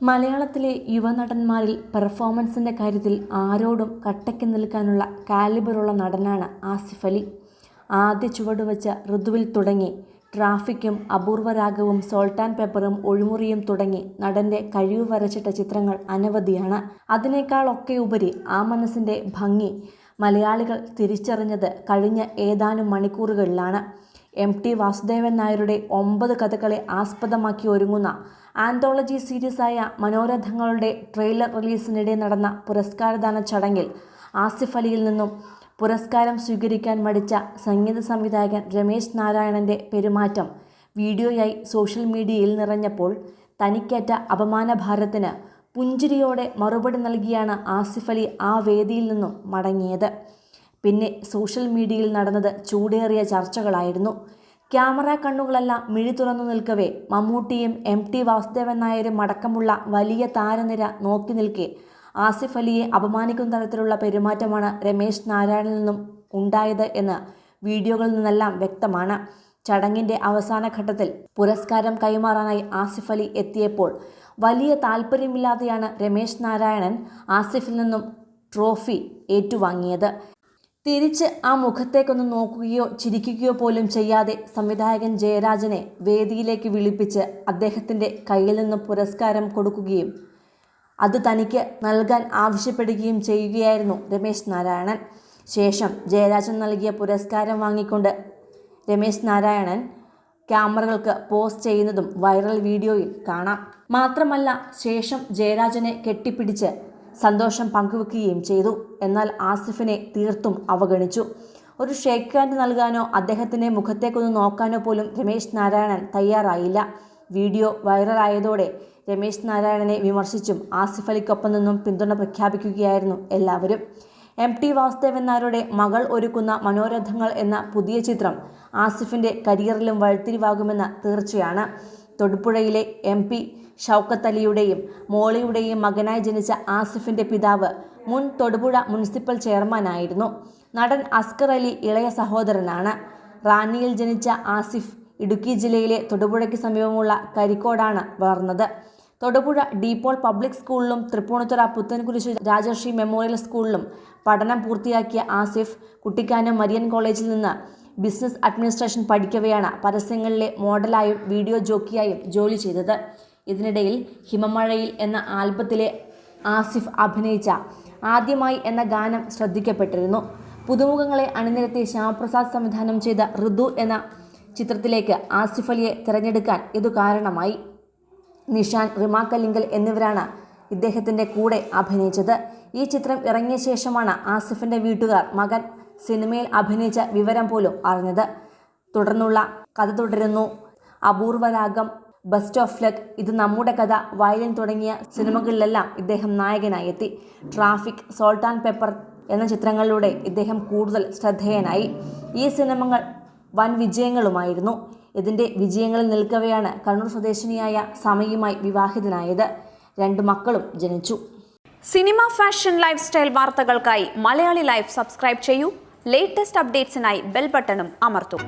മലയാളത്തിലെ യുവനടന്മാരിൽ പെർഫോമൻസിന്റെ കാര്യത്തിൽ ആരോടും കട്ടയ്ക്ക് നിൽക്കാനുള്ള കാലിബറുള്ള നടനാണ് ആസിഫ് അലി. ആദ്യ ചുവടുവെച്ച ഋതുവിൽ തുടങ്ങി ട്രാഫിക്കും അപൂർവരാഗവും സോൾട്ട് ആൻഡ് പെപ്പറും ഒഴിമുറിയും തുടങ്ങി നടന്റെ കഴിവ് വരച്ചിട്ട ചിത്രങ്ങൾ അനവധിയാണ്. അതിനേക്കാളൊക്കെ ഉപരി ആ മനസ്സിന്റെ ഭംഗി മലയാളികൾ തിരിച്ചറിഞ്ഞത് കഴിഞ്ഞ ഏതാനും മണിക്കൂറുകളിലാണ്. എം ടി വാസുദേവൻ നായരുടെ ഒമ്പത് കഥകളെ ആസ്പദമാക്കി ഒരുങ്ങുന്ന ആന്തോളജി സീരീസായ മനോരഥങ്ങളുടെ ട്രെയിലർ റിലീസിനിടെ നടന്ന പുരസ്കാരദാന ചടങ്ങിൽ ആസിഫ് അലിയിൽ നിന്നും പുരസ്കാരം സ്വീകരിക്കാൻ മടിച്ച സംഗീത സംവിധായകൻ രമേശ് നാരായണന്റെ പെരുമാറ്റം വീഡിയോയായി സോഷ്യൽ മീഡിയയിൽ നിറഞ്ഞപ്പോൾ തനിക്കേറ്റ അപമാനഭാരത്തിന് പുഞ്ചിരിയോടെ മറുപടി നൽകിയാണ് ആസിഫ് അലി ആ വേദിയിൽ നിന്നും മടങ്ങിയത്. പിന്നെ സോഷ്യൽ മീഡിയയിൽ നടന്നത് ചൂടേറിയ ചർച്ചകളായിരുന്നു. ക്യാമറ കണ്ണുകളെല്ലാം മിഴി തുറന്നു നിൽക്കവേ മമ്മൂട്ടിയും എം ടി വാസുദേവൻ നായരും അടക്കമുള്ള വലിയ താരനിര നോക്കി നിൽക്കെ. ആസിഫ് അലിയെ അപമാനിക്കുന്ന തരത്തിലുള്ള പെരുമാറ്റമാണ് രമേശ് നാരായണിൽ നിന്നും ഉണ്ടായത് എന്ന് വീഡിയോകളിൽ നിന്നെല്ലാം വ്യക്തമാണ്. ചടങ്ങിന്റെ അവസാന ഘട്ടത്തിൽ പുരസ്കാരം കൈമാറാനായി ആസിഫ് അലി എത്തിയപ്പോൾ വലിയ താല്പര്യമില്ലാതെയാണ് രമേശ് നാരായണൻ ആസിഫിൽ നിന്നും ട്രോഫി ഏറ്റുവാങ്ങിയത്. തിരിച്ച് ആ മുഖത്തേക്കൊന്ന് നോക്കുകയോ ചിരിക്കുകയോ പോലും ചെയ്യാതെ സംവിധായകൻ ജയരാജനെ വേദിയിലേക്ക് വിളിപ്പിച്ച് അദ്ദേഹത്തിന്റെ കയ്യിൽ നിന്ന് പുരസ്കാരം കൊടുക്കുകയും അത് തനിക്ക് നൽകാൻ ആവശ്യപ്പെടുകയും ചെയ്യുകയായിരുന്നു രമേശ് നാരായണൻ. ശേഷം ജയരാജൻ നൽകിയ പുരസ്കാരം വാങ്ങിക്കൊണ്ട് രമേശ് നാരായണൻ ക്യാമറകൾക്ക് പോസ്റ്റ് ചെയ്യുന്നതും വൈറൽ വീഡിയോയിൽ കാണാം. മാത്രമല്ല ശേഷം ജയരാജനെ കെട്ടിപ്പിടിച്ച് സന്തോഷം പങ്കുവെക്കുകയും ചെയ്തു. എന്നാൽ ആസിഫിനെ തീർത്തും അവഗണിച്ചു. ഒരു ഷേക്ക് ഹാൻഡ് നൽകാനോ അദ്ദേഹത്തിന്റെ മുഖത്തേക്കൊന്ന് നോക്കാനോ പോലും രമേശ് നാരായണൻ തയ്യാറായില്ല. വീഡിയോ വൈറലായതോടെ രമേശ് നാരായണനെ വിമർശിച്ചും ആസിഫ് അലിക്കൊപ്പം നിന്നും പിന്തുണ പ്രഖ്യാപിക്കുകയായിരുന്നു എല്ലാവരും. എം ടി വാസുദേവൻ നായരുടെ മകൾ ഒരുക്കുന്ന മനോരഥങ്ങൾ എന്ന പുതിയ ചിത്രം ആസിഫിന്റെ കരിയറിലും വഴുത്തിരിവാകുമെന്ന തീർച്ചയാണ്. തൊടുപുഴയിലെ എം പി ഷൗക്കത്ത് അലിയുടെയും മോളിയുടെയും മകനായി ജനിച്ച ആസിഫിന്റെ പിതാവ് മുൻ തൊടുപുഴ മുനിസിപ്പൽ ചെയർമാനായിരുന്നു. നടൻ അസ്കർ അലി ഇളയ സഹോദരനാണ്. റാന്നിയിൽ ജനിച്ച ആസിഫ് ഇടുക്കി ജില്ലയിലെ തൊടുപുഴയ്ക്ക് സമീപമുള്ള കരിക്കോടാണ് വളർന്നത്. തൊടുപുഴ ഡീപോൾ പബ്ലിക് സ്കൂളിലും തൃപ്പൂണിത്തുറ പുത്തൻകുരിശ് രാജർഷി മെമ്മോറിയൽ സ്കൂളിലും പഠനം പൂർത്തിയാക്കിയ ആസിഫ് കുട്ടിക്കാനം മരിയൻ കോളേജിൽ നിന്ന് ബിസിനസ് അഡ്മിനിസ്ട്രേഷൻ പഠിക്കവെയാണ് പരസ്യങ്ങളിലെ മോഡലായും വീഡിയോ ജോക്കിയായും ജോലി ചെയ്തത്. ഇതിനിടയിൽ ഹിമമഴയിൽ എന്ന ആൽബത്തിലെ ആസിഫ് അഭിനയിച്ച ആദ്യമായി എന്ന ഗാനം ശ്രദ്ധിക്കപ്പെട്ടിരുന്നു. പുതുമുഖങ്ങളെ അണിനിരത്തി ശ്യാമപ്രസാദ് സംവിധാനം ചെയ്ത ഋതു എന്ന ചിത്രത്തിലേക്ക് ആസിഫ് അലിയെ തിരഞ്ഞെടുക്കാൻ ഇതു കാരണമായി. നിഷാൻ റിമാക്കലിംഗൽ എന്നിവരാണ് ഇദ്ദേഹത്തിന്റെ കൂടെ അഭിനയിച്ചത്. ഈ ചിത്രം ഇറങ്ങിയ ശേഷമാണ് ആസിഫിന്റെ വീട്ടുകാർ മകൻ സിനിമയിൽ അഭിനയിച്ച വിവരം പോലും അറിഞ്ഞത്. തുടർന്നുള്ള കഥ തുടരുന്നു. അപൂർവരാഗം ബസ്റ്റ് ഓഫ് ലക്ക് ഇത് നമ്മുടെ കഥ. വയലിൻ തുടങ്ങിയ സിനിമകളിലെല്ലാം ഇദ്ദേഹം നായകനായി എത്തി ട്രാഫിക് സോൾട്ട് ആൻഡ് പെപ്പർ എന്ന ചിത്രങ്ങളിലൂടെ ഇദ്ദേഹം കൂടുതൽ ശ്രദ്ധേയനായി. ഈ സിനിമകൾ വൻ വിജയങ്ങളുമായിരുന്നു. ഇതിന്റെ വിജയങ്ങളിൽ നിൽക്കവെയാണ് കണ്ണൂർ സ്വദേശിനിയായ സമയുമായി വിവാഹിതനായത്. രണ്ട് മക്കളും ജനിച്ചു. സിനിമ ഫാഷൻ ലൈഫ് സ്റ്റൈൽ വാർത്തകൾക്കായി മലയാളി ലൈഫ് സബ്സ്ക്രൈബ് ചെയ്യൂ. ലേറ്റസ്റ്റ് അപ്ഡേറ്റ്സിനായി ബെൽ ബട്ടണും അമർത്തും.